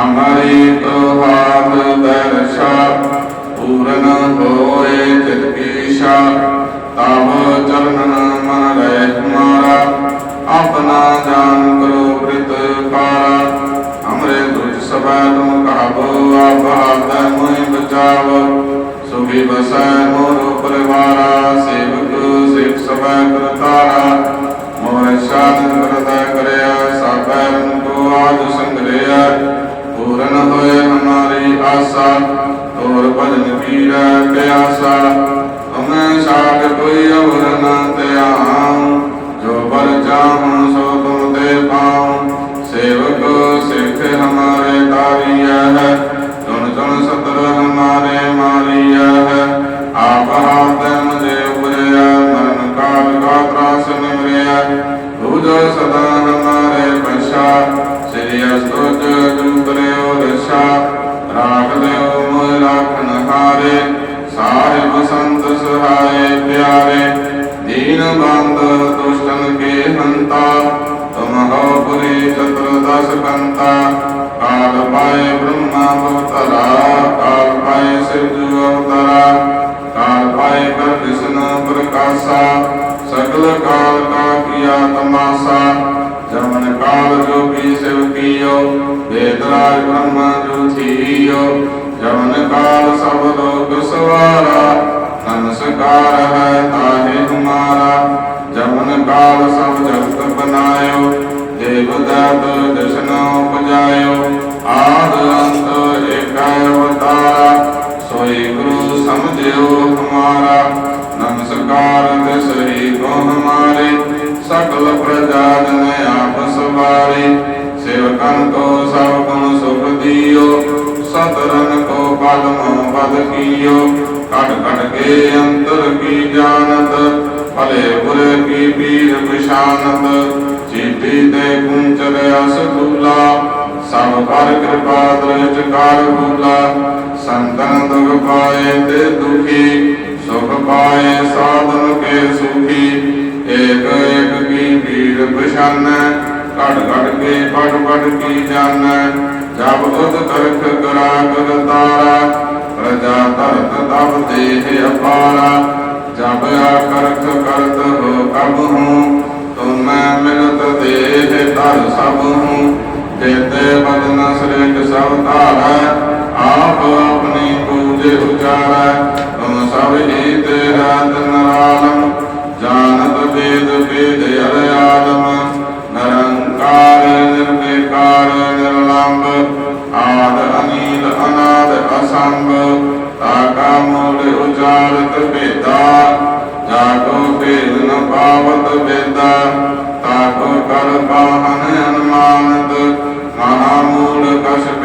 ਹਮਾਰੀ ਤੁਹਾਤ ਦਰਸ਼ਾ, ਪੂਰਨ ਹੋਏ ਚਿਤ ਕੀ ਇਛਾ ਤਬ ਚਰਨਨ ਮਨ ਰਹਿ ਹਮਾਰਾ ਆਪਣਾ ਜਾਨ ਕਰੋ ਬ੍ਰਿਤ ਪਾਰਾ। ਹਮਰੇ ਦੁਜ ਸਭੈ ਤੁਮ ਕਹਬੋ ਆਪ ਹਾਥ ਮੋਹਿ ਬਚਾਵ। ਸੁਖੀ ਬਸੈ ਮੋਰ ਪਰਿਵਾਰਾ, ਸੇਵਕ ਸਿਖ ਸਭੈ ਕਰਤਾਰਾ। ਮੋਰ ਸ਼ਾਨ ਕਰਤਾ ਕਰਿਆ, ਸਾਬੈ ਕੋ ਆਜ ਸੰਗਰਿਆ। ਪੂਰਨ ਹੋਏ ਹਮਾਰੀ ਆਸਾ, ਤੋਰ ਭਜਨ ਪੀਰੈ ਪਿਆਸਾ ਤੁਮੈ ਸਾਗ ਕੋਈ ਅਵਰ ਨਾ ਧਿਆਉ, ਜੋ ਪਰ ਚਾਹਉ ਸੋ ਤੁਮ ਤੇ ਪਾਉ। ਸ੍ਰੀ ਅਸਤੁਜ ਜੁ ਕਰਿਓ ਰਛਾ ਰਾਖ ਦਿਓ ਮੋਇ ਰਾਖਨ ਹਾਰੇ ਸਾਹਿਬ ਸੰਤ ਸਹਾਏ ਪਿਆਰੇ ਦੀਨ ਬੰਦ ਦੁਸ਼ਟਨ ਕੇ ਹੰਤਾ ਤੁਮ ਹੋ ਪੁਰੀ ਚਤੁਰ ਦਸ ਕੰਤਾ ਕਾਲ ਪਾਏ ਬ੍ਰਹਮਾ ਭਵਤਰਾ ਕਾਲ ਪਾਏ ਸਿਵ ਅਵਤਰਾ ਕਾਲ ਪਾਏ ਕਰ ਵਿਸ਼ਨ ਪ੍ਰਕਾਸ਼ਾ ਸਗਲ ਕਾਲ ਕਾ ਕੀਆ ਤਮਾਸਾ ਜਮਨ ਕਾਲ ਜੋ ਕੀ ਸਿਵ ਕੀਓ ਵੇਦ ਰਾਜ ਬ੍ਰਹਮਾ ਜੋ ਥੀਓ। ਜਮਨ ਕਾਲ ਸਭ ਲੋਕ ਸਵਾਰਾ ਨਮਸਕਾਰ ਹੈ ਤਾਹੇ ਹਮਾਰਾ ਜਮਨ ਕਾਲ ਸਭ ਜਗਤ ਬਨਾਇਓ, ਦੇਵ ਦਾਤ ਦਰਸ਼ਨ ਸਤਰਨ ਕੋ ਪਦਮ ਪਦ ਕੀਓ। ਕਟ ਕਟ ਕੇ ਅੰਤਰ ਕੀ ਜਾਣਤ, ਭਲੇ ਬੁਰੇ ਕੀ ਪੀਰ ਪਛਾਨਤ ਚੀਤੀ ਤੇ ਕੁੰਚਰ ਅਸ ਤੁਲਾ ਸਭ ਪਰ ਕਿਰਪਾ ਦ੍ਰਿਸ਼ ਕਰ ਭੂਲਾ ਸੰਤਨ ਦੁਖ ਪਾਏ ਤੇ ਦੁਖੀ, ਸੁਖ ਪਾਏ ਸਾਧਨ ਕੇ ਸੁਖੀ। ਏਕ ਏਕ ਕੀ ਪੀਰ ਪਛਾਨੈ ਘਟ ਘਟ ਕੇ ਪਟ ਪਟ ਕੀ ਜਾਣੈ। ਜਬ ਉਦ ਕਰਖ ਕਰਾ ਕਰ ਤਾਰਾ, ਪ੍ਰਜਾ ਧਰਤ ਤਬ ਦੇਹ ਅਪਾਰਾ। ਜਬ ਆਕਰਖ ਕਰਤ ਹੋ ਕਬ ਹੂੰ, ਤੁਮੈ ਮਿਲਤ ਦੇਹ ਧਰ ਸਭ ਹੂੰ। ਜੇਤੇ ਬਦਨ ਸ੍ਰਿਸ਼ਟ ਸਭ ਧਾਰੈ, ਆਪ ਆਪਣੀ ਪੂਜੇ ਉਚਾਰੈ। ਤੁਮ ਸਭ ਹੀ ਤੇਰਾ ਤਨਰਾਲਮ ਜਾਣਤ ਵੇਦ ਵੇਦ ਅਰ ਆਲਮ।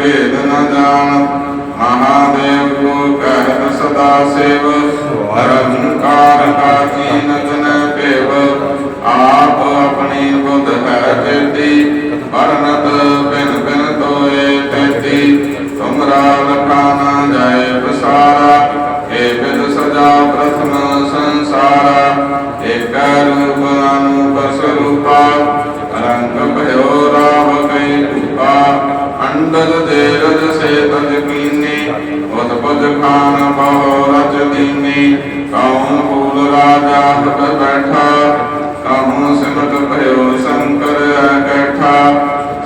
ਭੇਦ ਨ ਜਾਣ ਮਹਾਦੇਵ ਕੋ ਕਹਿਤ ਸਦਾ ਸੇਵ ਅਰੰਕਾਰ ਕਾ ਕੀਨ ਜਨ ਭੇਵ ਆਪ ਆਪਣੀ ਬੁੱਧ ਹੈ ਤੇਤੀ ਵਰਨਤ ਬਿਨ ਬਿਨ ਤੋਏ ਤੇਤੀ ਤੁਮਰਾ ਲਖਾ ਨਾ ਜਾਏ ਬਸਾਰਾ ਏ ਬਿਦ ਸਜਾ ਪ੍ਰਥਮ ਦੇ ਰਜ ਸੇ ਤਜ ਕੀਨੀ ਉਤ ਪਜ ਖਾਨ ਬਹੁ ਰਜ ਦੀਨੀ। ਕੌਣ ਫੂਲ ਰਾਜਾ ਹਟ ਬੈਠਾ ਕਹੂੰ ਸਿਮਟ ਭਇਓ ਸ਼ੰਕਰ ਅਕੈਠਾ।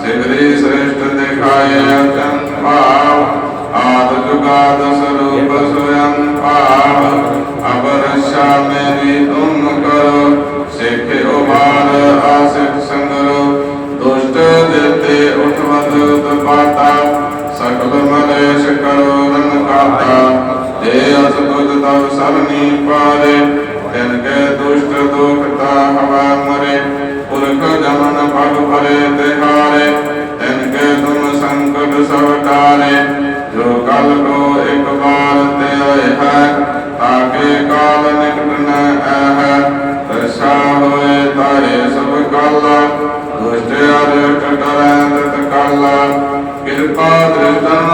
ਸਿਗਰੀ ਸ੍ਰੇਸ਼ਟ ਦਿਖਾਏ ਅਚਨ ਭਾਵ, ਆਦ ਜੁਗਾਦ ਸਰੂਪ ਸੁਯੰ ਭਾਵ। ਅਬ ਰਸ਼ਾ ਮੇਰੀ ਤੁਮ ਸਕਲ ਮਲੇਸ਼ ਕਰੋ ਰਨ ਕਾਤਾ ਜੇ ਅਸ ਤੁਜ ਤਵ ਸਰਨੀ ਪਾਰੇ, ਤਿਨ ਕੇ ਦੁਸ਼ਟ ਦੁਖਤਾ ਹਵਾ ਮਰੇ, ਪੁਰਖ ਜਮਨ ਪਗ ਭਰੇ ਤਿਹਾਰੇ ਤਿਨ ਕੇ ਤੁਮ ਸੰਕਟ ਸਭ ਟਾਰੇ, ਜੋ ਕਲ ਕੋ ਇੱਕ ਬਾਰ ਤੇ ਆਏ ਹੈ, ਤਾਕੇ ਕਾਲ ਨਿਕਟ ਨ ਆਹ ਰਸਾ ਹੋਏ ਤਾਰੇ ਸਭ ਕਾਲਾ, ਦੁਸ਼ਟ ਅਰ ਟਟਰੈ ਦਤ ਕਾਲਾ ਕਿਰਪਾ ਦ੍ਰਿਸ਼ਟਨ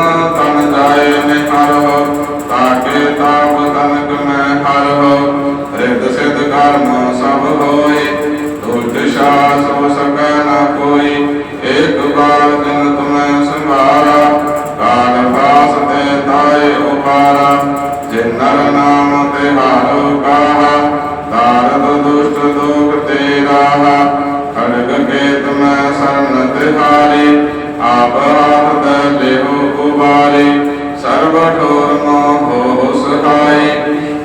ਲਿਹੋ ਸਰਬ ਠੋਰ ਮੋਹ ਸਹਾਈ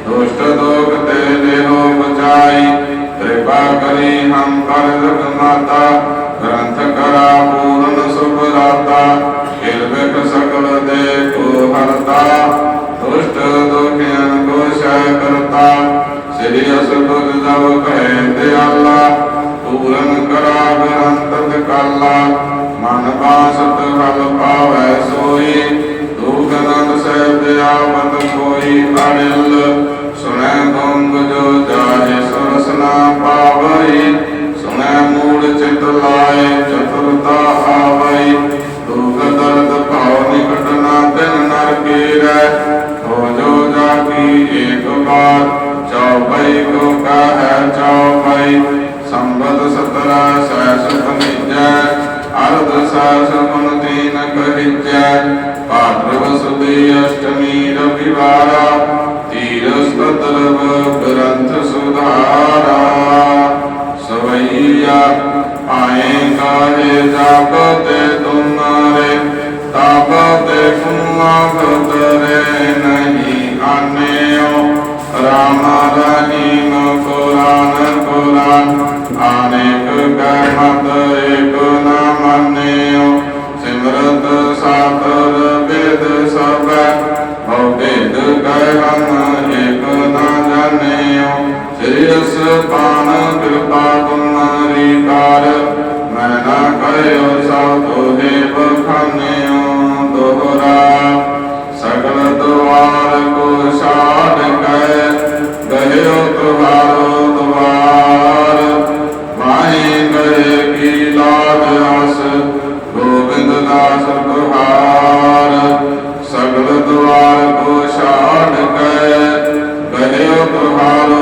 ਦੁਸ਼ਟ ਦੋਖ ਤੇ ਲਿਹੋ ਬਚਾਈ, ਕਿਰਪਾ ਕਰੀ ਹਮ ਪਰ ਮਾਤਾ, ਗ੍ਰੰਥ ਕਰਾ ਪੂਰਨ ਸੁਭ ਰਾਤਾ ਕਿਰਬਿਕ ਸਕਲ ਦੇ ਕੋ ਹਰਤਾ, ਦੁਸ਼ਟ ਦੋਖਿਆਂ ਕੋ ਸ਼ੈ ਕਰਤਾ, ਸ੍ਰੀ ਅਸਤੁਤ ਜਬ ਕਹਿ ਦਿਆਲਾ, ਪੂਰਨ ਕਰਾ ਗ੍ਰੰਥ ਕਾਲਾ ਮਨ ਬਾਸਤ ਹਲ ਪਾਵੈ ਸੋਈ ਦੁਖ ਨੰਦ ਸਹਿਬ ਆਵਤ ਕੋਈ ਅੜਿਲ ਸੁਣੈ ਗੰਗ ਜੋ ਜਾਹੇ ਸੁਰਸ ਨਾ ਪਾਵਈ ਸੁਣੈ ਮੂੜ ਚਿਤ ਲਾਏ ਚਤੁਰਤਾ ਆਵਈ ਦੁਖ ਦਰਦ ਭਾਵ ਨਿਕਟ ਨਾ ਤਿਨ ਨਰ ਕੀ ਰਹਿ ਹੋ ਜੋ ਜਾਗੀ ਏਕ ਬਾਰ ਚੌਪਈ ਕੋ ਕਹੈ ਚੌਪਈ ਸੰਬਦ ਸਤਰਾ ਸੈਸ ਪਨਿਜੈ ਅਰਧ ਸੈਸ ਮਨ ਕਹਿਜੈ ਭਾਦਰਵ ਸੁਦੀ ਅਸ਼ਟਮੀ ਰਵਿਵਾਰਾ ਤੀਰ ਗ੍ਰੰਥ ਸੁਧਾਰਾ। ਸਵਈਆ, ਆਏ ਕਾਹੇ ਜਾਗਤੇ ਤੁਮਾਰੇ, ਤਾਪਤੇ ਕੁਮਾ ਖਤਰੇ ਨਹੀਂ ਆਨਿਓ ਰਾਮ ਰਹੀਮ ਦੁਆਰ ਕੋ ਛਾੜ ਕੇ ਗਇਓ ਤੁਹਾਰੋ